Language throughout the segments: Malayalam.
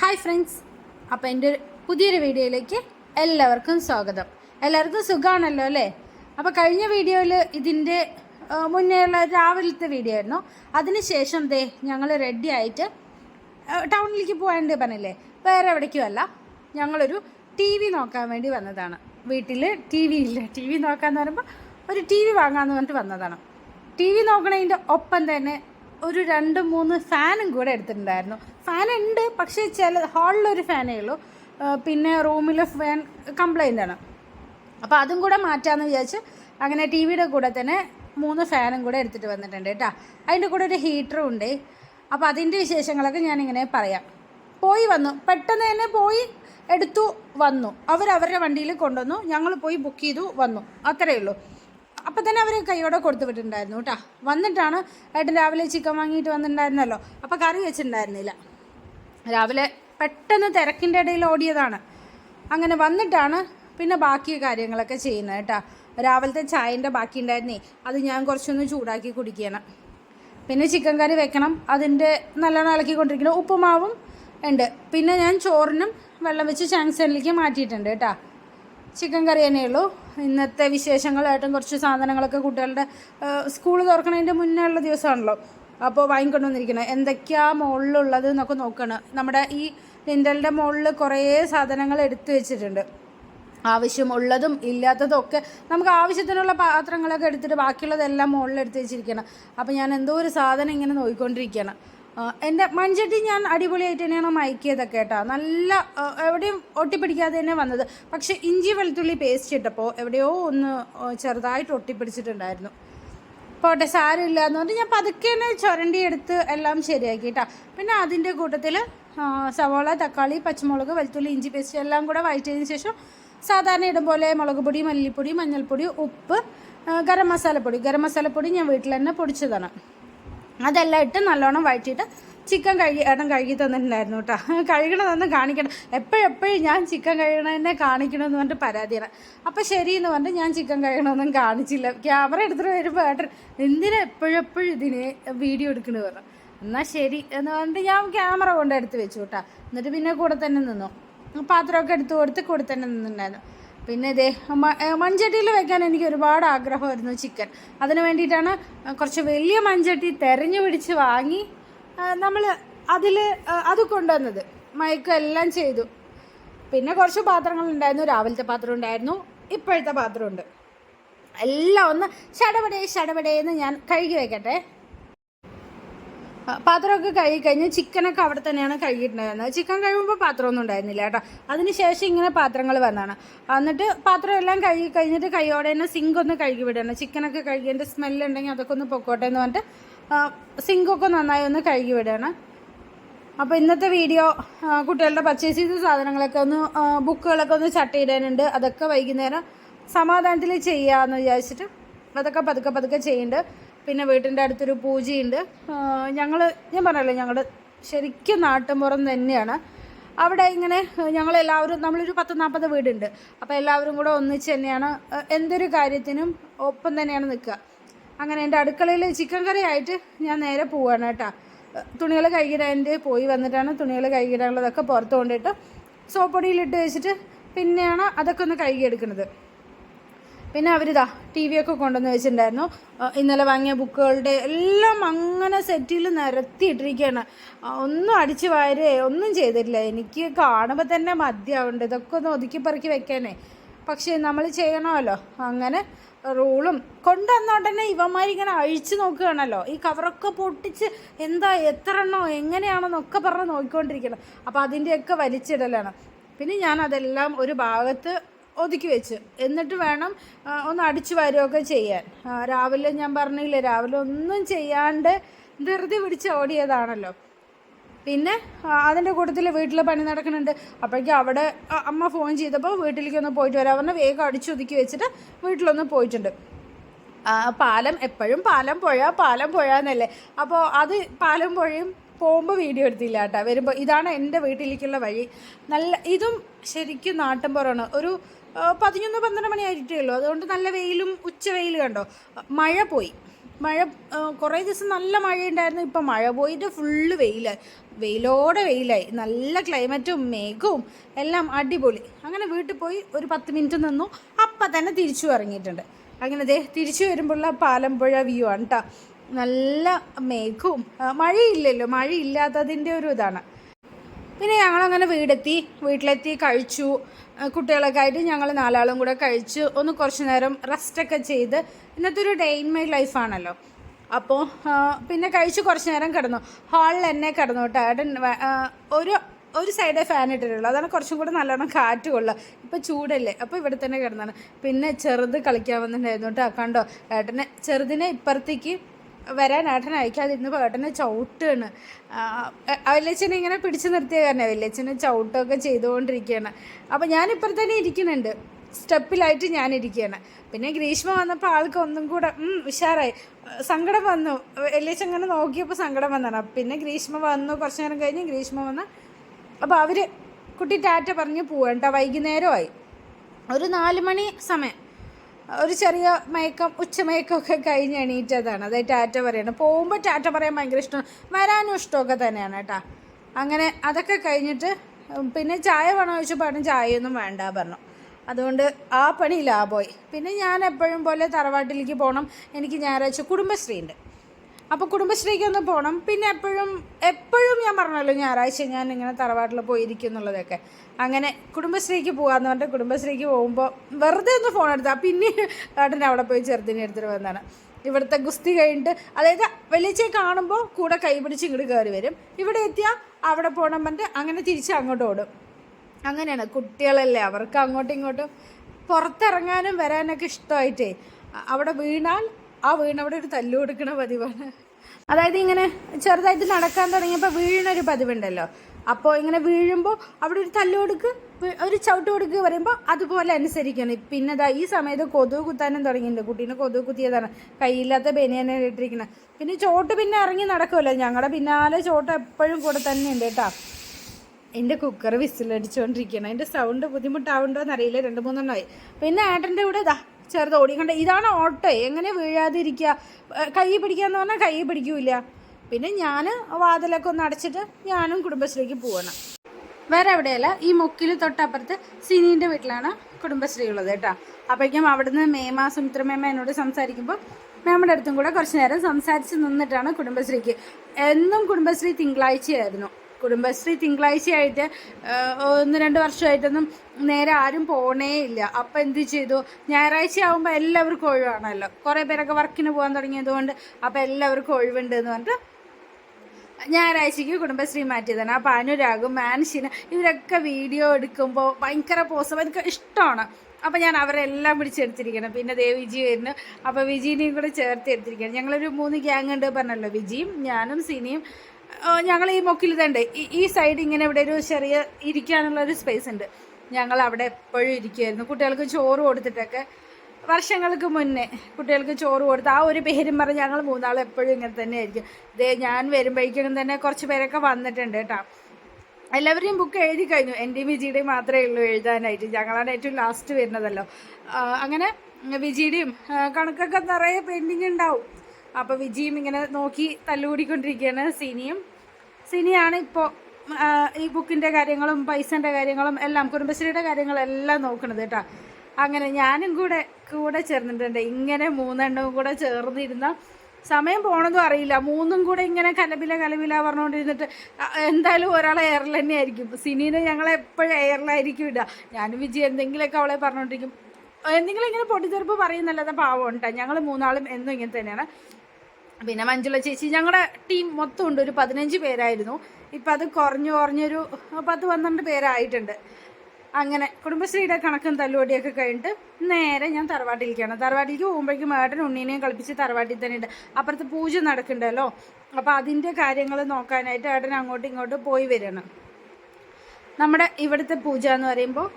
ഹായ് ഫ്രണ്ട്സ് അപ്പോൾ എന്റെ പുതിയൊരു വീഡിയോയിലേക്ക് എല്ലാവർക്കും സ്വാഗതം. എല്ലാവർക്കും സുഖമാണല്ലോ അല്ലേ? അപ്പോൾ കഴിഞ്ഞ വീഡിയോയിൽ ഇതിന്റെ മുന്നേ മുന്നേയുള്ള രാവിലത്തെ വീഡിയോ ആയിരുന്നു. അതിനുശേഷം ദേ ഞങ്ങൾ റെഡി ആയിട്ട് ടൗണിലേക്ക് പോകാണ്ട് പറഞ്ഞില്ലേ? വേറെ എവിടേക്കുമല്ല ഞങ്ങളൊരു ടി വി നോക്കാൻ വേണ്ടി വന്നതാണ്. വീട്ടിൽ ടി വി ഇല്ല. ടി വി നോക്കാമെന്ന് പറയുമ്പോൾ ഒരു ടി വി വാങ്ങാമെന്ന് പറഞ്ഞിട്ട് വന്നതാണ്. ടി വി നോക്കണതിന്റെ ഒപ്പം തന്നെ ഒരു രണ്ട് മൂന്ന് ഫാനും കൂടെ എടുത്തിട്ടുണ്ടായിരുന്നു. ഫാൻ ഉണ്ട് പക്ഷേ ചില ഹാളിലൊരു ഫാനേ ഉള്ളൂ. പിന്നെ റൂമിലെ ഫാൻ കംപ്ലൈന്റ് ആണ്. അപ്പോൾ അതും കൂടെ മാറ്റാമെന്ന് വിചാരിച്ച് അങ്ങനെ ടി വിയുടെ കൂടെ തന്നെ മൂന്ന് ഫാനും കൂടെ എടുത്തിട്ട് വന്നിട്ടുണ്ട് കേട്ടോ. അതിന്റെ കൂടെ ഒരു ഹീറ്ററും ഉണ്ട്. അപ്പോൾ അതിന്റെ വിശേഷങ്ങളൊക്കെ ഞാനിങ്ങനെ പറയാം. പോയി വന്നു. പെട്ടെന്ന് തന്നെ പോയി എടുത്തു വന്നു. അവർ അവരുടെ വണ്ടിയിൽ കൊണ്ടുവന്നു. ഞങ്ങൾ പോയി ബുക്ക് ചെയ്തു വന്നു. അത്രയേ ഉള്ളൂ. അപ്പം തന്നെ അവർ കൈയോടെ കൊടുത്തു വിട്ടിട്ടുണ്ടായിരുന്നു കേട്ടോ. വന്നിട്ടാണ് ഏട്ടൻ രാവിലെ ചിക്കൻ വാങ്ങിയിട്ട് വന്നിട്ടുണ്ടായിരുന്നല്ലോ. അപ്പോൾ കറി വെച്ചിട്ടുണ്ടായിരുന്നില്ല. രാവിലെ പെട്ടെന്ന് തിരക്കിന്റെ ഇടയിൽ ഓടിയതാണ്. അങ്ങനെ വന്നിട്ടാണ് പിന്നെ ബാക്കി കാര്യങ്ങളൊക്കെ ചെയ്യുന്നത് കേട്ടോ. രാവിലത്തെ ചായന്റെ ബാക്കി ഉണ്ടായിരുന്നേ. അത് ഞാൻ കുറച്ചൊന്ന് ചൂടാക്കി കുടിക്കണം. പിന്നെ ചിക്കൻ കറി വെക്കണം. അതിന്റെ നല്ലോണം ഇളക്കിക്കൊണ്ടിരിക്കണം ഉപ്പുമാവും ഉണ്ട്. പിന്നെ ഞാൻ ചോറിനും വെള്ളം വെച്ച് ചാങ്സനിലേക്ക് മാറ്റിയിട്ടുണ്ട് കേട്ടോ. ചിക്കൻ കറി തന്നെ ഉള്ളൂ. ഇന്നത്തെ വിശേഷങ്ങളായിട്ടും കുറച്ച് സാധനങ്ങളൊക്കെ കുട്ടികളുടെ സ്കൂൾ തുറക്കണതിന്റെ മുന്നേ ഉള്ള ദിവസമാണല്ലോ. അപ്പോൾ വാങ്ങിക്കൊണ്ട് വന്നിരിക്കുന്നത് എന്തൊക്കെയാ മുകളിലുള്ളത് എന്നൊക്കെ നോക്കണം. നമ്മുടെ ഈ ലിൻഡലിന്റെ മുകളിൽ കുറേ സാധനങ്ങൾ എടുത്തു വെച്ചിട്ടുണ്ട്. ആവശ്യമുള്ളതും ഇല്ലാത്തതും ഒക്കെ നമുക്ക് ആവശ്യത്തിനുള്ള പാത്രങ്ങളൊക്കെ എടുത്തിട്ട് ബാക്കിയുള്ളതെല്ലാം മുകളിൽ എടുത്ത് വെച്ചിരിക്കണം അപ്പോൾ ഞാൻ എന്തോ ഒരു സാധനം ഇങ്ങനെ നോക്കിക്കൊണ്ടിരിക്കുകയാണ് എന്റെ മൺചട്ടി ഞാൻ അടിപൊളിയായിട്ട് തന്നെയാണ് മയക്കിയതൊക്കെ കേട്ടോ. നല്ല എവിടെയും ഒട്ടിപ്പിടിക്കാതെ തന്നെ വന്നത്. പക്ഷേ ഇഞ്ചി വെളുത്തുള്ളി പേസ്റ്റ് ഇട്ടപ്പോൾ എവിടെയോ ഒന്ന് ചെറുതായിട്ട് ഒട്ടിപ്പിടിച്ചിട്ടുണ്ടായിരുന്നു. പോട്ടെ സാരമില്ല എന്ന് പറഞ്ഞിട്ട് ഞാൻ പതുക്കെ തന്നെ ചുരണ്ടി എടുത്ത് എല്ലാം ശരിയാക്കി കേട്ടോ. പിന്നെ അതിന്റെ കൂട്ടത്തിൽ സവാള തക്കാളി പച്ചമുളക് വെളുത്തുള്ളി ഇഞ്ചി പേസ്റ്റ് എല്ലാം കൂടെ വഴറ്റിയതിന് ശേഷം സാധാരണ ഇടും പോലെ മുളക് പൊടി മല്ലിപ്പൊടി മഞ്ഞൾപ്പൊടി ഉപ്പ് ഗരം മസാലപ്പൊടി. ഗരം മസാലപ്പൊടി ഞാൻ വീട്ടിൽ തന്നെ പൊടിച്ചതാണ്. അതെല്ലാം ഇട്ട് നല്ലോണം വഴറ്റിയിട്ട് ചിക്കൻ കഴുകി ഏട്ടൻ കഴുകി തന്നിട്ടുണ്ടായിരുന്നു കേട്ടോ. കഴുകണതെന്ന് കാണിക്കണം എപ്പോഴെപ്പോഴും ഞാൻ ചിക്കൻ കഴുകണതിനെ കാണിക്കണമെന്ന് പറഞ്ഞിട്ട് പരാതിയാണ്. അപ്പോൾ ശരി എന്ന് പറഞ്ഞിട്ട് ഞാൻ ചിക്കൻ കഴുകണമെന്നും കാണിച്ചില്ല. ക്യാമറ എടുത്തിട്ട് വരുമ്പോൾ ഏട്ടൻ എന്തിനാ എപ്പോഴെപ്പോഴും ഇതിന് വീഡിയോ എടുക്കണത്? പറഞ്ഞു. എന്നാൽ ശരി എന്ന് പറഞ്ഞിട്ട് ഞാൻ ക്യാമറ കൊണ്ട് എടുത്ത് വെച്ചു കേട്ടോ. എന്നിട്ട് പിന്നെ കൂടെ തന്നെ നിന്നു. പാത്രമൊക്കെ എടുത്ത് കൊടുത്ത് കൂടെ തന്നെ നിന്നിട്ടുണ്ടായിരുന്നു. പിന്നെ ഇതേ മൺചട്ടിയിൽ വെക്കാൻ എനിക്ക് ഒരുപാട് ആഗ്രഹമായിരുന്നു ചിക്കൻ. അതിന് വേണ്ടിയിട്ടാണ് കുറച്ച് വലിയ മൺചട്ടി തെരഞ്ഞു പിടിച്ച് വാങ്ങി നമ്മൾ അതിൽ അത് കൊണ്ടുവന്നത്. മയക്കും എല്ലാം ചെയ്തു. പിന്നെ കുറച്ച് പാത്രങ്ങളുണ്ടായിരുന്നു രാവിലത്തെ പാത്രം ഉണ്ടായിരുന്നു. ഇപ്പോഴത്തെ പാത്രമുണ്ട് എല്ലാം ഒന്ന് ഷടപടേ ഷടപടേന്ന് ഞാൻ കഴുകി വെക്കട്ടെ. പാത്രമൊക്കെ കഴുകി കഴിഞ്ഞ് ചിക്കനൊക്കെ അവിടെ തന്നെയാണ് കഴുകിയിട്ടുണ്ടായിരുന്നത്. ചിക്കൻ കഴുകുമ്പോൾ പാത്രമൊന്നും ഉണ്ടായിരുന്നില്ല കേട്ടോ. അതിനുശേഷം ഇങ്ങനെ പാത്രങ്ങൾ വന്നതാണ്. എന്നിട്ട് പാത്രം എല്ലാം കഴുകി കഴിഞ്ഞിട്ട് കൈയോടെ തന്നെ സിങ്ക് ഒന്ന് കഴുകി വിടണം. ചിക്കനൊക്കെ കഴുകിയതിന്റെ സ്മെല്ലുണ്ടെങ്കിൽ അതൊക്കെ ഒന്ന് പൊക്കോട്ടെ എന്ന് പറഞ്ഞിട്ട് സിങ്കൊക്കെ നന്നായി ഒന്ന് കഴുകി വിടണം. അപ്പോൾ ഇന്നത്തെ വീഡിയോ കുട്ടികളുടെ പർച്ചേസ് ചെയ്ത സാധനങ്ങളൊക്കെ ഒന്ന് ബുക്കുകളൊക്കെ ഒന്ന് ചട്ട ഇടാനുണ്ട് അതൊക്കെ വൈകുന്നേരം സമാധാനത്തിൽ ചെയ്യാമെന്ന് വിചാരിച്ചിട്ട് അതൊക്കെ പതുക്കെ പതുക്കെ ചെയ്യുന്നുണ്ട്. പിന്നെ വീട്ടിന്റെ അടുത്തൊരു പൂജയുണ്ട്. ഞങ്ങൾ ഞാൻ പറഞ്ഞല്ലോ ഞങ്ങളുടെ ശരിക്കും നാട്ടുമ്പുറം തന്നെയാണ്. അവിടെ ഇങ്ങനെ ഞങ്ങളെല്ലാവരും നമ്മളൊരു പത്ത് നാൽപ്പത് വീടുണ്ട്. അപ്പോൾ എല്ലാവരും കൂടെ ഒന്നിച്ച് തന്നെയാണ് എന്തൊരു കാര്യത്തിനും ഒപ്പം തന്നെയാണ് നിൽക്കുക. അങ്ങനെ എന്റെ അടുക്കളയിൽ ചിക്കൻ കറി ആയിട്ട് ഞാൻ നേരെ പോവാണ് കേട്ടോ. തുണികൾ കഴുകിടാന്റെ പോയി വന്നിട്ടാണ് തുണികൾ കഴുകിടാനുള്ളതൊക്കെ പുറത്ത് കൊണ്ടിട്ട് സോപ്പൊടിയിലിട്ട് വെച്ചിട്ട് പിന്നെയാണ് അതൊക്കെ ഒന്ന് കഴുകിയെടുക്കുന്നത്. പിന്നെ അവരിതാ ടി വി ഒക്കെ കൊണ്ടുവന്ന് വെച്ചിട്ടുണ്ടായിരുന്നു. ഇന്നലെ വാങ്ങിയ ബുക്കുകളുടെ എല്ലാം അങ്ങനെ സെറ്റിൽ നിരത്തിയിട്ടിരിക്കുകയാണ്. ഒന്നും അടിച്ചു വാരേ ഒന്നും ചെയ്തിട്ടില്ല. എനിക്ക് കാണുമ്പോൾ തന്നെ മദ്യമുണ്ട് ഇതൊക്കെ ഒന്ന് ഒതുക്കി പെറുക്കി വെക്കാനേ. പക്ഷേ നമ്മൾ ചെയ്യണമല്ലോ. അങ്ങനെ റൂളും കൊണ്ടുവന്നോണ്ടന്നെ ഇവന്മാരിങ്ങനെ അഴിച്ചു നോക്കുകയാണല്ലോ. ഈ കവറൊക്കെ പൊട്ടിച്ച് എന്താ എത്ര എണ്ണോ എങ്ങനെയാണെന്നൊക്കെ പറഞ്ഞ് നോക്കിക്കൊണ്ടിരിക്കണം. അപ്പോൾ അതിന്റെയൊക്കെ വലിച്ചിടലാണ്. പിന്നെ ഞാൻ അതെല്ലാം ഒരു ഭാഗത്ത് ഒതുക്കി വെച്ച്. എന്നിട്ട് വേണം ഒന്ന് അടിച്ചു വരുകയൊക്കെ ചെയ്യാൻ. രാവിലെ ഞാൻ പറഞ്ഞില്ലേ രാവിലെ ഒന്നും ചെയ്യാണ്ട് ധൃതി പിടിച്ച് ഓടിയതാണല്ലോ. പിന്നെ അതിന്റെ കൂട്ടത്തിൽ വീട്ടിൽ പണി നടക്കുന്നുണ്ട്. അപ്പോഴേക്കും അവിടെ അമ്മ ഫോൺ ചെയ്തപ്പോൾ വീട്ടിലേക്കൊന്ന് പോയിട്ട് വരാൻ പറഞ്ഞാൽ വേഗം അടിച്ചൊതുക്കി വെച്ചിട്ട് വീട്ടിലൊന്ന് പോയിട്ടുണ്ട്. പാലം എപ്പോഴും പാലം പുഴ പാലം പുഴ എന്നല്ലേ. അപ്പോൾ അത് പാലം പുഴയും പോകുമ്പോൾ വീഡിയോ എടുത്തില്ല കേട്ടോ. വരുമ്പോൾ ഇതാണ് എന്റെ വീട്ടിലേക്കുള്ള വഴി. നല്ല ഇതും ശരിക്കും നാട്ടിൻപുറമാണ്. ഒരു പതിനൊന്ന് പന്ത്രണ്ട് മണി ആയിട്ടേ ഉള്ളൂ. അതുകൊണ്ട് നല്ല വെയിലും ഉച്ച വെയിൽ കണ്ടോ? മഴ പോയി. മഴ കുറേ ദിവസം നല്ല മഴയുണ്ടായിരുന്നു. ഇപ്പം മഴ പോയിട്ട് ഫുള്ള് വെയിലായി വെയിലോടെ വെയിലായി. നല്ല ക്ലൈമറ്റും മേഘവും എല്ലാം അടിപൊളി. അങ്ങനെ വീട്ടിൽ പോയി ഒരു പത്ത് മിനിറ്റ് നിന്നു. അപ്പം തന്നെ തിരിച്ചു ഇറങ്ങിയിട്ടുണ്ട്. അങ്ങനെ ദേ തിരിച്ചു വരുമ്പോഴുള്ള പാലമ്പുഴ വ്യൂ ആണ് കേട്ടോ നല്ല മേഘവും മഴയില്ലല്ലോ. മഴയില്ലാത്തതിന്റെ ഒരു ഇതാണ്. പിന്നെ ഞങ്ങളങ്ങനെ വീടെത്തി വീട്ടിലെത്തി കഴിച്ചു. കുട്ടികളൊക്കെ ആയിട്ട് ഞങ്ങൾ നാലാളും കൂടെ കഴിച്ച് ഒന്ന് കുറച്ച് നേരം റെസ്റ്റൊക്കെ ചെയ്ത് ഇന്നത്തെ ഒരു ഡേ ഇൻ മൈ ലൈഫാണല്ലോ അപ്പോൾ പിന്നെ കഴിച്ച് കുറച്ച് നേരം കിടന്നു. ഹാളിൽ തന്നെ കിടന്നു കേട്ടോ. ഏട്ടൻ ഒരു ഒരു സൈഡേ ഫാൻ ഇട്ടിട്ടുള്ളൂ. അതാണ് കുറച്ചും കൂടെ നല്ലോണം കാറ്റ് കൊള്ളുക ഇപ്പം ചൂടല്ലേ? അപ്പോൾ ഇവിടെ തന്നെ കിടന്നാണ്. പിന്നെ ചെറുത് കളിക്കാൻ വന്നിട്ടുണ്ടായിരുന്നു കേട്ടോ. കണ്ടോ? ഏട്ടനെ ചെറുതിനെ ഇപ്പുറത്തേക്ക് വരാൻ ഏട്ടൻ അയക്കാതിരുന്നപ്പോൾ ഏട്ടനെ ചവിട്ടാണ്. വല്യച്ഛനെ ഇങ്ങനെ പിടിച്ചു നിർത്തിയ കാരണം വല്യച്ഛനെ ചവിട്ടൊക്കെ ചെയ്തുകൊണ്ടിരിക്കുകയാണ്. അപ്പോൾ ഞാൻ തന്നെ ഇരിക്കുന്നുണ്ട്. സ്റ്റെപ്പിലായിട്ട് ഞാനിരിക്കുകയാണ്. പിന്നെ ഗ്രീഷ്മ വന്നപ്പോൾ ആൾക്ക് ഒന്നും കൂടെ ഉഷാറായി. സങ്കടം വന്നു. വല്യച്ഛൻ ഇങ്ങനെ നോക്കിയപ്പോൾ സങ്കടം വന്നതാണ്. പിന്നെ ഗ്രീഷ്മ വന്നു. കുറച്ച് നേരം കഴിഞ്ഞ് ഗ്രീഷ്മ വന്ന് അപ്പോൾ അവർ കുട്ടി ടാറ്റ പറഞ്ഞ് പോവാണ്ട വൈകുന്നേരമായി. ഒരു നാല് മണി സമയം. ഒരു ചെറിയ മയക്കം ഉച്ചമയക്കമൊക്കെ കഴിഞ്ഞ് എണീറ്റതാണ്. അതായത് ടാറ്റ പറയാണ് പോകുമ്പോൾ ടാറ്റ പറയാൻ ഭയങ്കര ഇഷ്ടം. വരാനും ഇഷ്ടമൊക്കെ തന്നെയാണ് കേട്ടോ. അങ്ങനെ അതൊക്കെ കഴിഞ്ഞിട്ട് പിന്നെ ചായ വേണോ ചോദിച്ചപ്പോൾ പറഞ്ഞു ചായയൊന്നും വേണ്ട പറഞ്ഞു. അതുകൊണ്ട് ആ പണി ലാഭമായി. പിന്നെ ഞാൻ എപ്പോഴും പോലെ തറവാട്ടിലേക്ക് പോകണം എനിക്ക് ഞായറാഴ്ച കുടുംബശ്രീ ഉണ്ട്. അപ്പോൾ കുടുംബശ്രീക്ക് ഒന്ന് പോകണം പിന്നെ എപ്പോഴും എപ്പോഴും ഞാൻ പറഞ്ഞല്ലോ ഞായറാഴ്ച ഞാൻ ഇങ്ങനെ തറവാട്ടിൽ പോയിരിക്കും എന്നുള്ളതൊക്കെ അങ്ങനെ കുടുംബശ്രീക്ക് പോകാമെന്ന് പറഞ്ഞിട്ട് കുടുംബശ്രീക്ക് പോകുമ്പോൾ വെറുതെ ഒന്ന് ഫോൺ എടുത്താൽ പിന്നെ ഏട്ടൻ അവിടെ പോയി ചെറുതിനെ എടുത്തിട്ട് വന്നതാണ്. ഇവിടുത്തെ ഗുസ്തി കഴിഞ്ഞിട്ട് അതായത് വെളിച്ചെ കാണുമ്പോൾ കൂടെ കൈ പിടിച്ച് ഇങ്ങോട്ട് കയറി വരും. ഇവിടെ എത്തിയാൽ അവിടെ പോകണം പറഞ്ഞിട്ട് അങ്ങനെ തിരിച്ച് അങ്ങോട്ട് ഓടും. അങ്ങനെയാണ് കുട്ടികളല്ലേ അവർക്ക് അങ്ങോട്ടും ഇങ്ങോട്ടും പുറത്തിറങ്ങാനും വരാനൊക്കെ ഇഷ്ടമായിട്ടേ. അവിടെ വീണാൽ ആ വീണവിടെ ഒരു തല്ലു കൊടുക്കണ പതിവാണ്. അതായത് ഇങ്ങനെ ചെറുതായിട്ട് നടക്കാൻ തുടങ്ങിയപ്പോൾ വീഴണൊരു പതിവുണ്ടല്ലോ. അപ്പോൾ ഇങ്ങനെ വീഴുമ്പോൾ അവിടെ ഒരു തല്ലു കൊടുക്ക് ഒരു ചവിട്ട് കൊടുക്കുക പറയുമ്പോൾ അതുപോലെ അനുസരിക്കണം. പിന്നെ ദാ ഈ സമയത്ത് കൊതുക് കുത്താനും തുടങ്ങിയിട്ടുണ്ട്. കുട്ടീനെ കൊതുക് കുത്തിയതാണ്. കയ്യില്ലാത്ത ബനിയനെ ഇട്ടിരിക്കണം. പിന്നെ ചോട്ട് പിന്നെ ഇറങ്ങി നടക്കുമല്ലോ ഞങ്ങളുടെ പിന്നാലെ ചോട്ട് എപ്പോഴും കൂടെ തന്നെ ഉണ്ട് കേട്ടോ. എന്റെ കുക്കർ വിസിലടിച്ചുകൊണ്ടിരിക്കണം അതിന്റെ സൗണ്ട് ബുദ്ധിമുട്ടാവുണ്ടോ എന്നറിയില്ല രണ്ട് മൂന്നെണ്ണമായി പിന്നെ ഏട്ടന്റെ കൂടെ ഇതാ ചെറുത് ഓടിക്കണ്ട. ഇതാണ് ഓട്ടോ. എങ്ങനെ വീഴാതിരിക്കുക? കൈ കൈ പിടിക്കാന്ന് പറഞ്ഞാൽ കൈ പിടിക്കൂല പിന്നെ ഞാൻ വാതിലൊക്കെ ഒന്ന് അടച്ചിട്ട് ഞാനും കുടുംബശ്രീക്ക് പോകണം വേറെ എവിടെയല്ല ഈ മുക്കിൽ തൊട്ടപ്പുറത്ത് സിനീന്റെ വീട്ടിലാണ് കുടുംബശ്രീ ഉള്ളത് കേട്ടോ. അപ്പോഴേക്കും അവിടുന്ന് മേമ സുമിത്രമേമ എന്നോട് സംസാരിക്കുമ്പോൾ മേമയുടെ അടുത്തും കൂടെ കുറച്ച് നേരം സംസാരിച്ച് നിന്നിട്ടാണ് കുടുംബശ്രീക്ക്. എന്നും കുടുംബശ്രീ തിങ്കളാഴ്ചയായിരുന്നു. കുടുംബശ്രീ തിങ്കളാഴ്ചയായിട്ട് ഒന്ന് രണ്ട് വർഷമായിട്ടൊന്നും നേരെ ആരും പോണേ ഇല്ല. അപ്പം എന്ത് ചെയ്തു? ഞായറാഴ്ച ആകുമ്പോൾ എല്ലാവർക്കും ഒഴിവാണല്ലോ. കുറേ പേരൊക്കെ വർക്കിന് പോകാൻ തുടങ്ങിയതുകൊണ്ട് അപ്പം എല്ലാവർക്കും ഒഴിവുണ്ട് എന്ന് പറഞ്ഞിട്ട് ഞായറാഴ്ചയ്ക്ക് കുടുംബശ്രീ മാറ്റിയതാണ്. അപ്പോൾ അനുരാഗും മാൻഷിന് ഇവരൊക്കെ വീഡിയോ എടുക്കുമ്പോൾ ഭയങ്കര പോസം എനിക്ക് ഇഷ്ടമാണ്. അപ്പോൾ ഞാൻ അവരെല്ലാം പിടിച്ചെടുത്തിരിക്കണം. പിന്നെ ദേവിജി വരുന്നു. അപ്പോൾ വിജീനെയും കൂടെ ചേർത്ത് എടുത്തിരിക്കണം. ഞങ്ങളൊരു മൂന്ന് ഗ്യാങ് ഉണ്ട് പറഞ്ഞല്ലോ വിജിയും ഞാനും സിനിയും. ഞങ്ങൾ ഈ മൊക്കിൽ തന്നെ ഈ- സൈഡ് ഇങ്ങനെ ഇവിടെ ഒരു ചെറിയ ഇരിക്കാനുള്ള ഒരു സ്പേസ് ഉണ്ട് ഞങ്ങൾ അവിടെ എപ്പോഴും ഇരിക്കുമായിരുന്നു കുട്ടികൾക്ക് ചോറ് കൊടുത്തിട്ടൊക്കെ വർഷങ്ങൾക്ക് മുന്നേ കുട്ടികൾക്ക് ചോറ് കൊടുത്ത് ആ ഒരു പേരും പറഞ്ഞ് ഞങ്ങൾ മൂന്നാൾ എപ്പോഴും ഇങ്ങനെ തന്നെ ആയിരിക്കും. ദേ ഞാൻ വരുമ്പോഴേക്കും തന്നെ കുറച്ച് പേരൊക്കെ വന്നിട്ടുണ്ട് കേട്ടോ. എല്ലാവരെയും ബുക്ക് എഴുതി കഴിഞ്ഞു. എന്റെയും വിജിയുടെയും മാത്രമേ ഉള്ളൂ എഴുതാനായിട്ട്. ഞങ്ങളാണ് ഏറ്റവും ലാസ്റ്റ് വരുന്നതല്ലോ. അങ്ങനെ വിജിയുടെയും കണക്കൊക്കെ നിറയെ പെൻഡിങ് ഉണ്ടാവും. അപ്പോൾ വിജിയും ഇങ്ങനെ നോക്കി തല്ലുകൂടിക്കൊണ്ടിരിക്കുകയാണ് സിനിയും. സിനിയാണ് ഇപ്പോ ഈ ബുക്കിന്റെ കാര്യങ്ങളും പൈസന്റെ കാര്യങ്ങളും എല്ലാം കുടുംബശ്രീയുടെ കാര്യങ്ങളെല്ലാം നോക്കണത് കേട്ടോ. അങ്ങനെ ഞാനും കൂടെ കൂടെ ചേർന്നിട്ടുണ്ട്. ഇങ്ങനെ മൂന്നെണ്ണവും കൂടെ ചേർന്നിരുന്ന സമയം പോണതും അറിയില്ല. മൂന്നും കൂടെ ഇങ്ങനെ കലബില കലബില പറഞ്ഞുകൊണ്ടിരുന്നിട്ട് എന്തായാലും ഒരാളെ എയറിൽ തന്നെ ആയിരിക്കും. സിനീനെ ഞങ്ങളെ എപ്പോഴും എയറിലായിരിക്കും ഇടുക ഞാനും വിജയ് എന്തെങ്കിലുമൊക്കെ അവളെ പറഞ്ഞുകൊണ്ടിരിക്കും. എന്തെങ്കിലും ഇങ്ങനെ പൊട്ടിത്തെറുപ്പ് പറയുന്നല്ലാതെ പാവം ഉണ്ടോ? ഞങ്ങൾ മൂന്നാളും എന്നും ഇങ്ങനെ തന്നെയാണ്. പിന്നെ മഞ്ജുള ചേച്ചി ഞങ്ങളുടെ ടീം മൊത്തം ഉണ്ട് ഒരു പതിനഞ്ച് പേരായിരുന്നു. ഇപ്പം അത് കുറഞ്ഞു കുറഞ്ഞൊരു പത്ത് പന്ത്രണ്ട് പേരായിട്ടുണ്ട്. അങ്ങനെ കുടുംബശ്രീയുടെ കണക്കും തല്ലുവടിയൊക്കെ കഴിഞ്ഞിട്ട് നേരെ ഞാൻ തറവാട്ടിലേക്കാണ് തറവാട്ടിലേക്ക് പോകുമ്പോഴേക്കും മേടനും ഉണ്ണീനെയും കളിപ്പിച്ച് തറവാട്ടിൽ തന്നെ ഉണ്ട്. അപ്പുറത്ത് പൂജ നടക്കണ്ടല്ലോ അപ്പോൾ അതിന്റെ കാര്യങ്ങൾ നോക്കാനായിട്ട് ഏട്ടൻ അങ്ങോട്ടും ഇങ്ങോട്ടും പോയി വരണം നമ്മുടെ ഇവിടുത്തെ പൂജ എന്ന് പറയുമ്പോൾ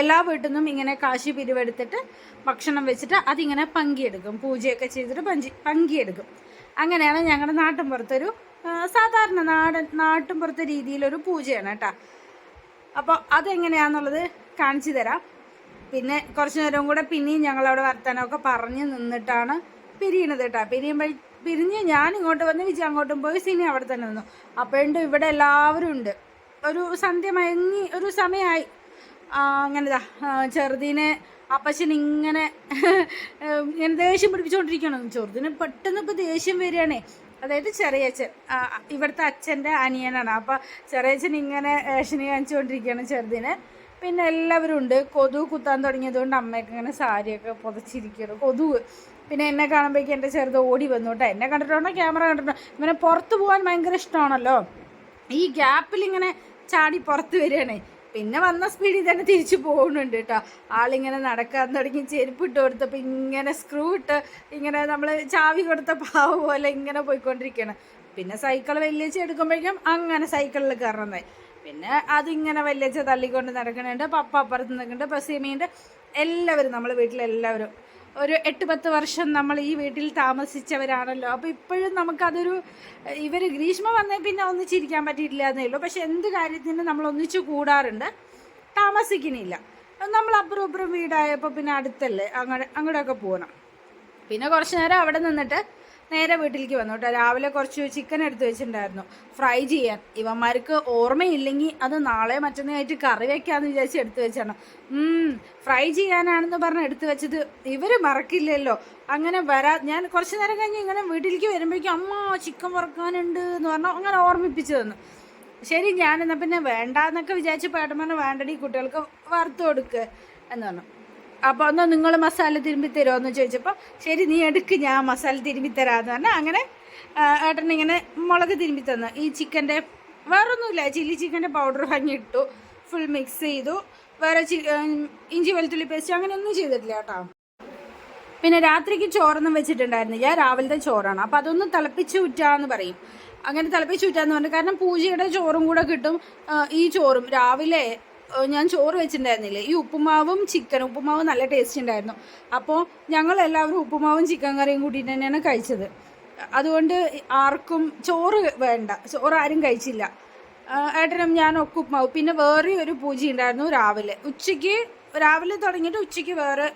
എല്ലാ വീട്ടിൽ നിന്നും ഇങ്ങനെ കാശി പിരിവെടുത്തിട്ട് ഭക്ഷണം വെച്ചിട്ട് അതിങ്ങനെ പങ്കിയെടുക്കും. പൂജയൊക്കെ ചെയ്തിട്ട് പഞ്ചി പങ്കിയെടുക്കും. അങ്ങനെയാണ് ഞങ്ങളുടെ നാട്ടിൻപുറത്തൊരു പുറത്തൊരു സാധാരണ നാടൻ നാട്ടിൻപുറത്തെ രീതിയിലൊരു പൂജയാണ് കേട്ടോ. അപ്പോൾ അതെങ്ങനെയാണെന്നുള്ളത് കാണിച്ചു തരാം. പിന്നെ കുറച്ച് നേരവും കൂടെ പിന്നെയും ഞങ്ങളവിടെ വർത്തമാനമൊക്കെ പറഞ്ഞ് നിന്നിട്ടാണ് പിരിയണത് കേട്ടോ. പിരിയുമ്പോൾ പിരിഞ്ഞ് ഞാൻ ഇങ്ങോട്ട് വന്ന് വിജയ് അങ്ങോട്ടും പോയി സിനി അവിടെ തന്നെ നിന്നു. അപ്പോഴുണ്ട് ഇവിടെ എല്ലാവരും ഉണ്ട്. ഒരു സന്ധ്യ മയങ്ങി ഒരു സമയമായി. ആ, അങ്ങനെ ദാ ആ, ചെറുതിനെ അപ്പച്ചൻ ഇങ്ങനെ ഇങ്ങനെ ദേഷ്യം പിടിപ്പിച്ചുകൊണ്ടിരിക്കണം ചെറുതിന് പെട്ടെന്ന് ഇപ്പോൾ ദേഷ്യം വരികയാണേ. അതായത് ചെറിയച്ഛൻ അച്ഛൻ. ഇവിടുത്തെ അച്ഛന്റെ അനിയനാണ്. അപ്പോൾ ചെറിയച്ഛൻ ഇങ്ങനെ ഏഷണി കാണിച്ചുകൊണ്ടിരിക്കുകയാണ് ചെറുതിനെ. പിന്നെ എല്ലാവരും ഉണ്ട്. കൊതു കുത്താൻ തുടങ്ങിയതുകൊണ്ട് അമ്മയൊക്കെ ഇങ്ങനെ സാരിയൊക്കെ പുതച്ചിരിക്കുന്നു കൊതുവ് പിന്നെ എന്നെ കാണുമ്പോഴേക്കും എന്റെ ചെറുത് ഓടി വന്നു കേട്ടോ. എന്നെ കണ്ടിട്ടുണ്ടോ? ക്യാമറ കണ്ടിട്ടുണ്ടോ? ഇങ്ങനെ പുറത്ത് പോകാൻ ഭയങ്കര ഇഷ്ടമാണല്ലോ. ഈ ഗ്യാപ്പിൽ ഇങ്ങനെ ചാടി പുറത്ത് വരികയാണേ. പിന്നെ വന്ന സ്പീഡിൽ തന്നെ തിരിച്ചു പോകുന്നുണ്ട് കേട്ടോ. ആളിങ്ങനെ നടക്കാൻ തുടങ്ങി ചെരുപ്പ് ഇട്ട് കൊടുത്തപ്പോൾ ഇങ്ങനെ സ്ക്രൂ ഇട്ട് ഇങ്ങനെ നമ്മൾ ചാവി കൊടുത്ത പാവ് പോലെ ഇങ്ങനെ പോയിക്കൊണ്ടിരിക്കുകയാണ് പിന്നെ സൈക്കിൾ വലിയച്ച് എടുക്കുമ്പോഴേക്കും അങ്ങനെ സൈക്കിളിൽ കയറുന്നതായി പിന്നെ അതിങ്ങനെ വലിയച്ച തള്ളിക്കൊണ്ട് നടക്കണുണ്ട് പപ്പ അപ്പുറത്ത് നിൽക്കുന്നുണ്ട് പസീമീന്റെ എല്ലാവരും നമ്മൾ വീട്ടിലെല്ലാവരും ഒരു എട്ട് പത്ത് വർഷം നമ്മൾ ഈ വീട്ടിൽ താമസിച്ചവരാണല്ലോ. അപ്പോൾ ഇപ്പോഴും നമുക്കതൊരു ഇവർ ഗ്രീഷ്മ വന്നേ പിന്നെ ഒന്നിച്ചിരിക്കാൻ പറ്റിയിട്ടില്ല എന്നേ ഉള്ളൂ. പക്ഷെ എന്ത് കാര്യത്തിനും നമ്മൾ ഒന്നിച്ചു കൂടാറുണ്ട്. താമസിക്കുന്നില്ല. നമ്മൾ അപ്പുറം ഇപ്പുറം വീടായപ്പോൾ പിന്നെ അടുത്തല്ലേ? അങ്ങോട്ട് അങ്ങോട്ടൊക്കെ പോകണം പിന്നെ കുറച്ച് നേരം അവിടെ നിന്നിട്ട് നേരെ വീട്ടിലേക്ക് വന്നു കേട്ടോ. രാവിലെ കുറച്ച് ചിക്കൻ എടുത്ത് വെച്ചിട്ടുണ്ടായിരുന്നു. ഫ്രൈ ചെയ്യാൻ. ഇവന്മാർക്ക് ഓർമ്മയില്ലെങ്കിൽ അത് നാളെ മറ്റന്നായിട്ട് കറി വെക്കാന്ന് വിചാരിച്ച് എടുത്ത് വെച്ചാണ്. ഫ്രൈ ചെയ്യാനാണെന്ന് പറഞ്ഞ് എടുത്ത് വെച്ചത് ഇവർ മറക്കില്ലല്ലോ. അങ്ങനെ വരാ ഞാൻ കുറച്ച് നേരം കഴിഞ്ഞ് ഇങ്ങനെ വീട്ടിലേക്ക് വരുമ്പോഴേക്കും അമ്മ ചിക്കൻ വറുക്കാനുണ്ട് എന്ന് പറഞ്ഞു അങ്ങനെ ഓർമ്മിപ്പിച്ചു തന്നു. ശരി ഞാനെന്നാൽ പിന്നെ വേണ്ടാന്നൊക്കെ വിചാരിച്ച് പേട്ടമ്മ വേണ്ടടി കുട്ടികൾക്ക് വറുത്ത് കൊടുക്കുക എന്ന് പറഞ്ഞു. അപ്പോൾ ഒന്ന് നിങ്ങൾ മസാല തിരുമ്പി തരുമോ എന്ന് ചോദിച്ചപ്പോൾ ശരി നീ എടുക്ക് ഞാൻ മസാല തിരുമ്പി തരാമെന്ന് പറഞ്ഞാൽ അങ്ങനെ ഏട്ടനിങ്ങനെ മുളക് തിരുമ്പി തന്നു. ഈ ചിക്കന്റെ വേറൊന്നുമില്ല ചില്ലി ചിക്കന്റെ പൗഡർ വാങ്ങി ഇട്ടു ഫുൾ മിക്സ് ചെയ്തു. വേറെ ചി ഇഞ്ചി വെളുത്തുള്ളി പേസ്റ്റ് അങ്ങനെ ഒന്നും ചെയ്തിട്ടില്ല കേട്ടോ. പിന്നെ രാത്രിക്ക് ചോറൊന്നും വെച്ചിട്ടുണ്ടായിരുന്നില്ല. രാവിലത്തെ ചോറാണ്. അപ്പം അതൊന്ന് തിളപ്പിച്ച് ഉറ്റാന്ന് പറയും. അങ്ങനെ തിളപ്പിച്ച് ഊറ്റാന്ന് പറഞ്ഞു കാരണം പൂജയുടെ ചോറും കൂടെ കിട്ടും ഈ ചോറും. രാവിലെ ഞാൻ ചോറ് വെച്ചിട്ടുണ്ടായിരുന്നില്ലേ? ഈ ഉപ്പുമാവും ചിക്കൻ ഉപ്പുമാവും നല്ല ടേസ്റ്റ് ഉണ്ടായിരുന്നു. അപ്പോൾ ഞങ്ങൾ എല്ലാവരും ഉപ്പുമാവും ചിക്കൻ കറിയും കൂട്ടിയിട്ട് തന്നെയാണ് കഴിച്ചത്. അതുകൊണ്ട് ആർക്കും ചോറ് വേണ്ട. ചോറ് ആരും കഴിച്ചില്ല. ഏട്ടനും ഞാൻ ഒക്കെ ഉപ്പുമാവ്. പിന്നെ വേറെ ഒരു പൂജ ഉണ്ടായിരുന്നു രാവിലെ. ഉച്ചയ്ക്ക് രാവിലെ തുടങ്ങിയിട്ട് ഉച്ചയ്ക്ക് വേറെ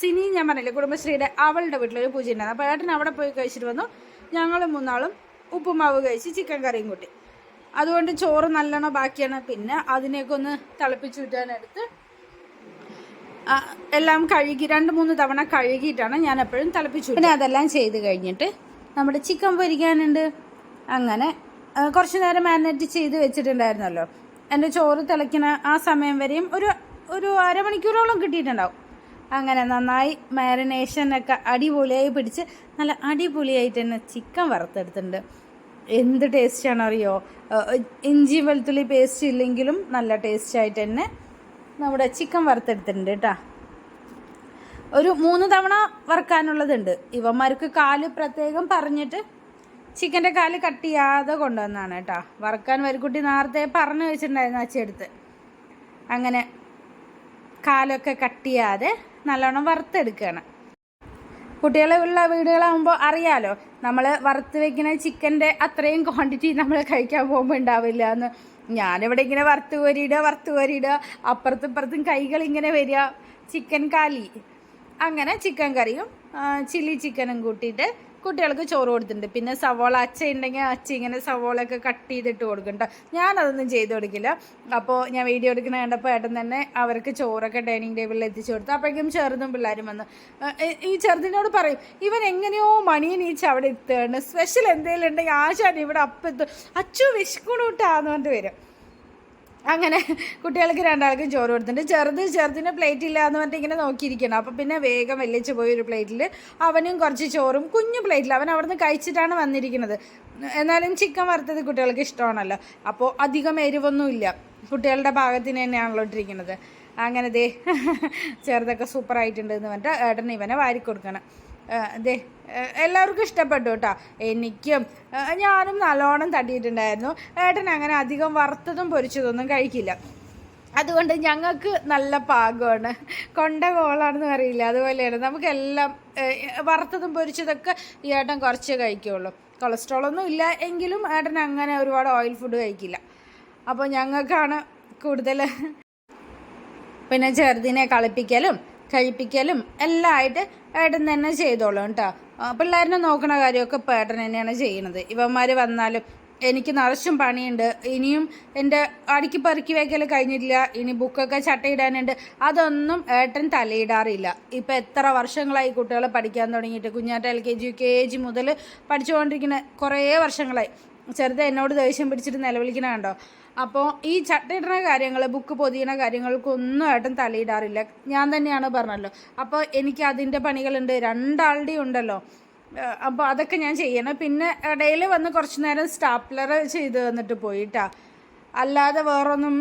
സിനി ഞാൻ പറഞ്ഞില്ലേ കുടുംബശ്രീയുടെ അവളുടെ വീട്ടിലൊരു പൂജ ഉണ്ടായിരുന്നു. അപ്പോൾ ഏട്ടൻ അവിടെ പോയി കഴിച്ചിട്ട് വന്നു. ഞങ്ങൾ മൂന്നാളും ഉപ്പുമാവ് കഴിച്ച് ചിക്കൻ കറിയും കൂട്ടി. അതുകൊണ്ട് ചോറ് നല്ലോണം ബാക്കിയാണ്. പിന്നെ അതിനെയൊക്കെ ഒന്ന് തിളപ്പിച്ചൂറ്റാനെടുത്ത് എല്ലാം കഴുകി രണ്ട് മൂന്ന് തവണ കഴുകിയിട്ടാണ് ഞാൻ എപ്പോഴും തിളപ്പിച്ചു പിന്നെ അതെല്ലാം ചെയ്ത് കഴിഞ്ഞിട്ട് നമ്മുടെ ചിക്കൻ പൊരിക്കാനുണ്ട്. അങ്ങനെ കുറച്ച് നേരം മാരിനേറ്റ് ചെയ്ത് വെച്ചിട്ടുണ്ടായിരുന്നല്ലോ. എന്റെ ചോറ് തിളയ്ക്കുന്ന ആ സമയം വരെയും ഒരു ഒരു അരമണിക്കൂറോളം കിട്ടിയിട്ടുണ്ടാവും. അങ്ങനെ നന്നായി മാരിനേഷനൊക്കെ അടിപൊളിയായി പിടിച്ച് നല്ല അടിപൊളിയായിട്ട് തന്നെ ചിക്കൻ വറുത്തെടുത്തിട്ടുണ്ട്. എന്ത് ടേസ്റ്റാണ് അറിയോ ഇഞ്ചി വെളുത്തുള്ളി പേസ്റ്റ് ഇല്ലെങ്കിലും നല്ല ടേസ്റ്റായിട്ട് തന്നെ നമ്മുടെ ചിക്കൻ വറുത്തെടുത്തിട്ടുണ്ട് കേട്ടോ. ഒരു മൂന്ന് തവണ വറുക്കാനുള്ളതുണ്ട്. ഇവന്മാർക്ക് കാൽ പ്രത്യേകം പറഞ്ഞിട്ട് ചിക്കന്റെ കാൽ കട്ട് ചെയ്യാതെ കൊണ്ടുവന്നാണ് കേട്ടോ. വറുക്കാൻ വരിക്കുട്ടി നേരത്തെ പറഞ്ഞു വെച്ചിട്ടുണ്ടായിരുന്നു അച്ചെടുത്ത് അങ്ങനെ കാലൊക്കെ കട്ട് ചെയ്യാതെ നല്ലോണം വറുത്തെടുക്കുകയാണ്. കുട്ടികളുള്ള വീടുകളാകുമ്പോൾ അറിയാലോ. നമ്മൾ വറുത്ത് വെക്കുന്ന ചിക്കന്റെ അത്രയും ക്വാണ്ടിറ്റി നമ്മൾ കഴിക്കാൻ പോകുമ്പോൾ ഉണ്ടാവില്ല എന്ന്. ഞാനിവിടെ ഇങ്ങനെ വറുത്ത് കോരിയിടുക വറുത്ത് കോരിയിടുക. അപ്പുറത്തും ഇപ്പുറത്തും കൈകൾ ഇങ്ങനെ വരിക. ചിക്കൻ കാലി. അങ്ങനെ ചിക്കൻ കറിയും ചില്ലി ചിക്കനും കൂട്ടിയിട്ട് കുട്ടികൾക്ക് ചോറ് കൊടുത്തിട്ടുണ്ട്. പിന്നെ സവോള അച്ച ഉണ്ടെങ്കിൽ അച്ച ഇങ്ങനെ സവോളയൊക്കെ കട്ട് ചെയ്തിട്ട് കൊടുക്കും കേട്ടോ ഞാനതൊന്നും ചെയ്ത് കൊടുക്കില്ല. അപ്പോൾ ഞാൻ വീഡിയോ എടുക്കുന്ന കണ്ടപ്പോൾ ഏട്ടൻ തന്നെ അവർക്ക് ചോറൊക്കെ ഡൈനിങ് ടേബിളിൽ എത്തിച്ചു കൊടുത്തു. അപ്പോഴേക്കും ചെറുതും പിള്ളേരും വന്നു. ഈ- ഈ ചെറുതിനോട് പറയും ഇവൻ എങ്ങനെയോ മണിയൻ നീച്ച് അവിടെ എത്തുകയാണ്. സ്പെഷ്യൽ എന്തെങ്കിലും ഉണ്ടെങ്കിൽ ആശാൻ ഇവിടെ അപ്പം എത്തും. അച്ചു വിശക്കണൂട്ടാന്ന് പറഞ്ഞിട്ട് വരും. അങ്ങനെ കുട്ടികൾക്ക് രണ്ടാൾക്കും ചോറ് കൊടുത്തിട്ടുണ്ട്. ചെറുത് ചെറുതിന് പ്ലേറ്റ് ഇല്ല എന്ന് പറഞ്ഞിട്ട് ഇങ്ങനെ നോക്കിയിരിക്കണം അപ്പോൾ പിന്നെ വേഗം വെല്ലിച്ച് പോയി ഒരു പ്ലേറ്റിൽ അവനും കുറച്ച് ചോറും കുഞ്ഞു പ്ലേറ്റിൽ അവൻ അവിടുന്ന് കഴിച്ചിട്ടാണ് വന്നിരിക്കുന്നത്. എന്നാലും ചിക്കൻ വറുത്തത് കുട്ടികൾക്ക് ഇഷ്ടമാണല്ലോ. അപ്പോൾ അധികം എരിവൊന്നുമില്ല. കുട്ടികളുടെ ഭാഗത്തിന് തന്നെയാണല്ലോ ഇട്ടിരിക്കുന്നത്. അങ്ങനെ ദേ ചെറുതൊക്കെ സൂപ്പറായിട്ടുണ്ട് എന്ന് പറഞ്ഞിട്ട് ഏട്ടൻ ഇവനെ വാരി കൊടുക്കണം ദേ എല്ലാവർക്കും ഇഷ്ടപ്പെട്ടു കേട്ടോ. എനിക്കും ഞാനും നല്ലോണം തട്ടിയിട്ടുണ്ടായിരുന്നു. ഏട്ടൻ അങ്ങനെ അധികം വറുത്തതും പൊരിച്ചതൊന്നും കഴിക്കില്ല. അതുകൊണ്ട് ഞങ്ങൾക്ക് നല്ല പാകമാണ്. കൊണ്ട കോളാണെന്ന് അറിയില്ല. അതുപോലെയാണ് നമുക്കെല്ലാം വറുത്തതും പൊരിച്ചതൊക്കെ ഈ ഏട്ടൻ കുറച്ച് കൊളസ്ട്രോൾ ഒന്നും ഇല്ല എങ്കിലും ഏട്ടൻ അങ്ങനെ ഒരുപാട് ഓയിൽ ഫുഡ് കഴിക്കില്ല. അപ്പോൾ ഞങ്ങൾക്കാണ് കൂടുതൽ പിന്നെ ചെറുതിനെ കളിപ്പിക്കലും കഴിപ്പിക്കലും എല്ലാം ആയിട്ട് ഏട്ടൻ തന്നെ ചെയ്തോളും കേട്ടോ. പിള്ളേരിനെ നോക്കണ കാര്യമൊക്കെ ഇപ്പോൾ ഏട്ടൻ തന്നെയാണ് ചെയ്യണത് ഇവന്മാർ വന്നാലും എനിക്ക് നിറച്ചും പണിയുണ്ട്. ഇനിയും എന്റെ അടുക്കി പെറുക്കി വയ്ക്കൽ കഴിഞ്ഞിട്ടില്ല. ഇനി ബുക്കൊക്കെ ചട്ടയിടാനുണ്ട്. അതൊന്നും ഏട്ടൻ തലയിടാറില്ല. ഇപ്പം എത്ര വർഷങ്ങളായി കുട്ടികളെ പഠിക്കാൻ തുടങ്ങിയിട്ട്? കുഞ്ഞാട്ട L K G U K G മുതൽ പഠിച്ചുകൊണ്ടിരിക്കുന്ന കുറേ വർഷങ്ങളായി. ചെറുത് എന്നോട് ദേഷ്യം പിടിച്ചിട്ട് നിലവിളിക്കണ കണ്ടോ അപ്പോൾ ഈ ചട്ടയിടുന്ന കാര്യങ്ങൾ ബുക്ക് പൊതിയണ കാര്യങ്ങൾക്കൊന്നും ഏട്ടൻ തലയിടാറില്ല. ഞാൻ തന്നെയാണ് പറഞ്ഞല്ലോ. അപ്പോൾ എനിക്ക് അതിന്റെ പണികളുണ്ട് രണ്ടാളുടെയും ഉണ്ടല്ലോ. അപ്പോൾ അതൊക്കെ ഞാൻ ചെയ്യണം. പിന്നെ ഇടയിൽ വന്ന് കുറച്ച് നേരം സ്റ്റാപ്ലർ ചെയ്ത് തന്നിട്ട് പോയിട്ടാ. അല്ലാതെ വേറൊന്നും.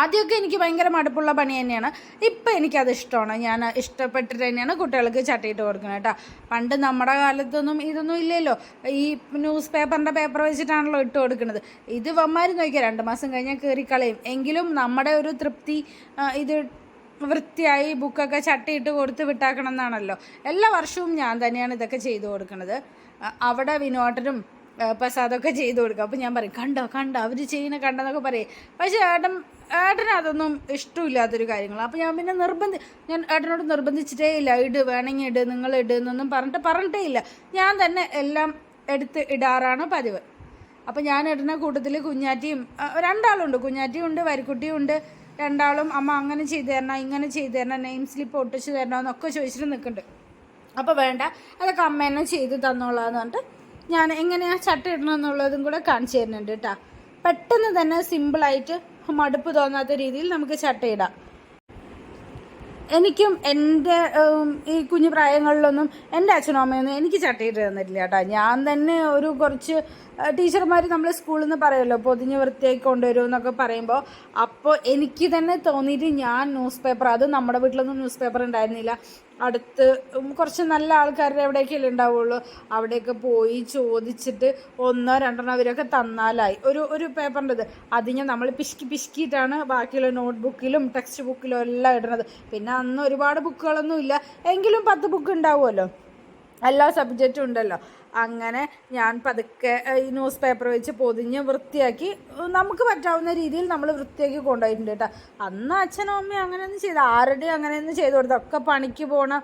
ആദ്യമൊക്കെ എനിക്ക് ഭയങ്കര മടുപ്പുള്ള പണി തന്നെയാണ്. ഇപ്പം എനിക്കത് ഇഷ്ടമാണ്. ഞാൻ ഇഷ്ടപ്പെട്ടിട്ട് തന്നെയാണ് കുട്ടികൾക്ക് ചട്ടിയിട്ട് കൊടുക്കുന്നത് കേട്ടോ. പണ്ട് നമ്മുടെ കാലത്തൊന്നും ഇതൊന്നും ഇല്ലല്ലോ. ഈ ന്യൂസ് പേപ്പറിന്റെ പേപ്പർ വെച്ചിട്ടാണല്ലോ ഇട്ട് കൊടുക്കുന്നത്. ഇത് വന്മാർ നോക്കിയാൽ രണ്ട് മാസം കഴിഞ്ഞാൽ കയറിക്കളയും. എങ്കിലും നമ്മുടെ ഒരു തൃപ്തി ഇത് വൃത്തിയായി ബുക്കൊക്കെ ചട്ടിയിട്ട് കൊടുത്ത് വിട്ടാക്കണം എന്നാണല്ലോ എല്ലാ വർഷവും ഞാൻ തന്നെയാണ് ഇതൊക്കെ ചെയ്തു കൊടുക്കുന്നത്. അവിടെ വിനോട്ടനും പ്രസാദമൊക്കെ ചെയ്തു കൊടുക്കുക അപ്പോൾ ഞാൻ പറയും കണ്ടോ കണ്ടോ അവർ ചെയ്യുന്ന കണ്ടെന്നൊക്കെ പറയും. പക്ഷേ ഏട്ടൻ ഏട്ടന് അതൊന്നും ഇഷ്ടമില്ലാത്തൊരു കാര്യങ്ങളാണ് അപ്പോൾ ഞാൻ പിന്നെ നിർബന്ധി ഞാൻ ഏട്ടനോട് നിർബന്ധിച്ചിട്ടേ ഇല്ല. ഇട് വേണമെങ്കിൽ ഇട് നിങ്ങൾ ഇട് എന്നൊന്നും പറഞ്ഞിട്ട് പറഞ്ഞിട്ടേ ഇല്ല. ഞാൻ തന്നെ എല്ലാം എടുത്ത് ഇടാറാണ് പതിവ്. അപ്പോൾ ഞാൻ ഇടുന്ന കൂട്ടത്തിൽ കുഞ്ഞാറ്റിയും രണ്ടാളുണ്ട്. കുഞ്ഞാറ്റിയും ഉണ്ട് വരിക്കുട്ടിയും ഉണ്ട്. രണ്ടാളും അമ്മ അങ്ങനെ ചെയ്തു തരണം ഇങ്ങനെ ചെയ്തു തരണം നെയിം സ്ലിപ്പ് ഒട്ടിച്ച് തരണം എന്നൊക്കെ ചോദിച്ചിട്ട് നിൽക്കുന്നുണ്ട്. അപ്പോൾ വേണ്ട അതൊക്കെ അമ്മ തന്നെ ചെയ്ത് തന്നോളാന്ന് പറഞ്ഞിട്ട് ഞാൻ എങ്ങനെയാണ് ചട്ട ഇടണമെന്നുള്ളതും കൂടെ കാണിച്ചു തരുന്നുണ്ട് കേട്ടോ. പെട്ടെന്ന് തന്നെ സിമ്പിളായിട്ട് മടുപ്പ് തോന്നാത്ത രീതിയിൽ നമുക്ക് ചട്ട ചട്ടയിടാം എനിക്കും എന്റെ ഈ കുഞ്ഞു പ്രായങ്ങളിലൊന്നും എന്റെ അച്ഛനും അമ്മയൊന്നും എനിക്ക് ചട്ടയിട്ട് തന്നിട്ടില്ല കേട്ടോ. ഞാൻ തന്നെ ഒരു കുറച്ച് ടീച്ചർമാർ നമ്മൾ സ്കൂളിൽ നിന്ന് പറയുമല്ലോ പൊതിഞ്ഞ് വൃത്തിയാക്കി കൊണ്ടുവരും എന്നൊക്കെ പറയുമ്പോൾ അപ്പോൾ എനിക്ക് തന്നെ തോന്നിയിട്ട് ഞാൻ ന്യൂസ് പേപ്പർ അത് നമ്മുടെ വീട്ടിലൊന്നും ന്യൂസ് പേപ്പർ ഉണ്ടായിരുന്നില്ല. അടുത്ത് കുറച്ച് നല്ല ആൾക്കാരുടെ എവിടെയൊക്കെയല്ലേ ഉണ്ടാവുള്ളൂ. അവിടെയൊക്കെ പോയി ചോദിച്ചിട്ട് ഒന്നോ രണ്ടെണ്ണോ അവരൊക്കെ തന്നാലായി. ഒരു ഒരു പേപ്പറിന്റെത് അതിന് നമ്മൾ പിശുക്കി പിശുക്കിയിട്ടാണ് ബാക്കിയുള്ള നോട്ട് ബുക്കിലും ടെക്സ്റ്റ് ബുക്കിലും എല്ലാം ഇടുന്നത് പിന്നെ അന്ന് ഒരുപാട് ബുക്കുകളൊന്നും ഇല്ല. എങ്കിലും പത്ത് ബുക്ക് ഉണ്ടാവുമല്ലോ. എല്ലാ സബ്ജക്റ്റും ഉണ്ടല്ലോ. അങ്ങനെ ഞാൻ പതുക്കെ ഈ ന്യൂസ് പേപ്പർ വെച്ച് പൊതിഞ്ഞ് വൃത്തിയാക്കി നമുക്ക് പറ്റാവുന്ന രീതിയിൽ നമ്മൾ വൃത്തിയാക്കി കൊണ്ടുപോയിട്ടുണ്ട് കേട്ടോ. അന്ന് അച്ഛനും അമ്മയും അങ്ങനെയൊന്നും ചെയ്ത് ആരുടെയും അങ്ങനെയൊന്നും ചെയ്തു കൊടുത്തു ഒക്കെ പണിക്ക് പോണ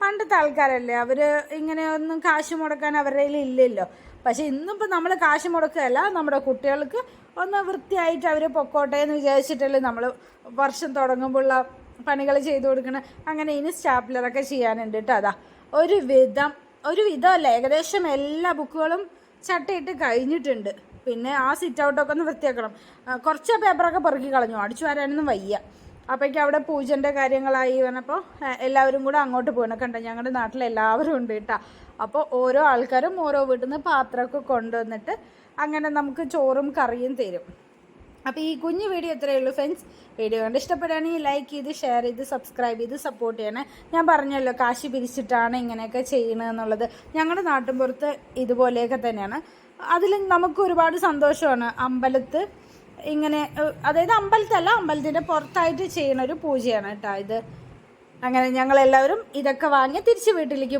പണ്ടത്തെ ആൾക്കാരല്ലേ. അവർ ഇങ്ങനെയൊന്നും കാശ് മുടക്കാൻ അവരുടെ കയ്യിൽ ഇല്ലല്ലോ. പക്ഷേ ഇന്നിപ്പോൾ നമ്മൾ കാശ് മുടക്കുകയല്ല നമ്മുടെ കുട്ടികൾക്ക് ഒന്ന് വൃത്തിയായിട്ട് അവർ പൊക്കോട്ടെ എന്ന് വിചാരിച്ചിട്ടല്ലേ നമ്മൾ വർഷം തുടങ്ങുമ്പോഴുള്ള പണികൾ ചെയ്തു കൊടുക്കണം. അങ്ങനെ ഇനി സ്റ്റാപ്ലറൊക്കെ ചെയ്യാനുണ്ട് കേട്ടോ അതാ. ഒരു വിധം ഒരു വിധമല്ല ഏകദേശം എല്ലാ ബുക്കുകളും ചട്ടയിട്ട് കഴിഞ്ഞിട്ടുണ്ട്. പിന്നെ ആ സിറ്റ് ഔട്ടൊക്കെ ഒന്ന് വൃത്തിയാക്കണം. കുറച്ച് പേപ്പറൊക്കെ പെറുക്കി കളഞ്ഞു. അടിച്ചു വരാനൊന്നും വയ്യ. അപ്പോഴേക്കും അവിടെ പൂജന്റെ കാര്യങ്ങളായി വന്നപ്പോൾ എല്ലാവരും കൂടെ അങ്ങോട്ട് പോകണം കണ്ടോ ഞങ്ങളുടെ നാട്ടിൽ എല്ലാവരും ഉണ്ട് കേട്ടോ. അപ്പോൾ ഓരോ ആൾക്കാരും ഓരോ വീട്ടിൽ നിന്ന് പാത്രമൊക്കെ കൊണ്ടുവന്നിട്ട് അങ്ങനെ നമുക്ക് ചോറും കറിയും തരും. അപ്പോൾ ഈ കുഞ്ഞു വീഡിയോ ഇത്രയേ ഉള്ളൂ ഫ്രണ്ട്സ് വീഡിയോ കണ്ട് ഇഷ്ടപ്പെടുകയാണെങ്കിൽ ലൈക്ക് ചെയ്ത് ഷെയർ ചെയ്ത് സബ്സ്ക്രൈബ് ചെയ്ത് സപ്പോർട്ട് ചെയ്യണേ. ഞാൻ പറഞ്ഞല്ലോ കാശ് പിരിച്ചിട്ടാണ് ഇങ്ങനെയൊക്കെ ചെയ്യണമെന്നുള്ളത് ഞങ്ങളുടെ നാട്ടിൻപുറത്ത് ഇതുപോലെയൊക്കെ തന്നെയാണ്. അതിൽ നമുക്ക് ഒരുപാട് സന്തോഷമാണ്. അമ്പലത്ത് ഇങ്ങനെ അതായത് അമ്പലത്തല്ല അമ്പലത്തിന്റെ പുറത്തായിട്ട് ചെയ്യുന്ന ഒരു പൂജയാണ് കേട്ടോ ഇത്. അങ്ങനെ ഞങ്ങളെല്ലാവരും ഇതൊക്കെ വാങ്ങി തിരിച്ച് വീട്ടിലേക്ക്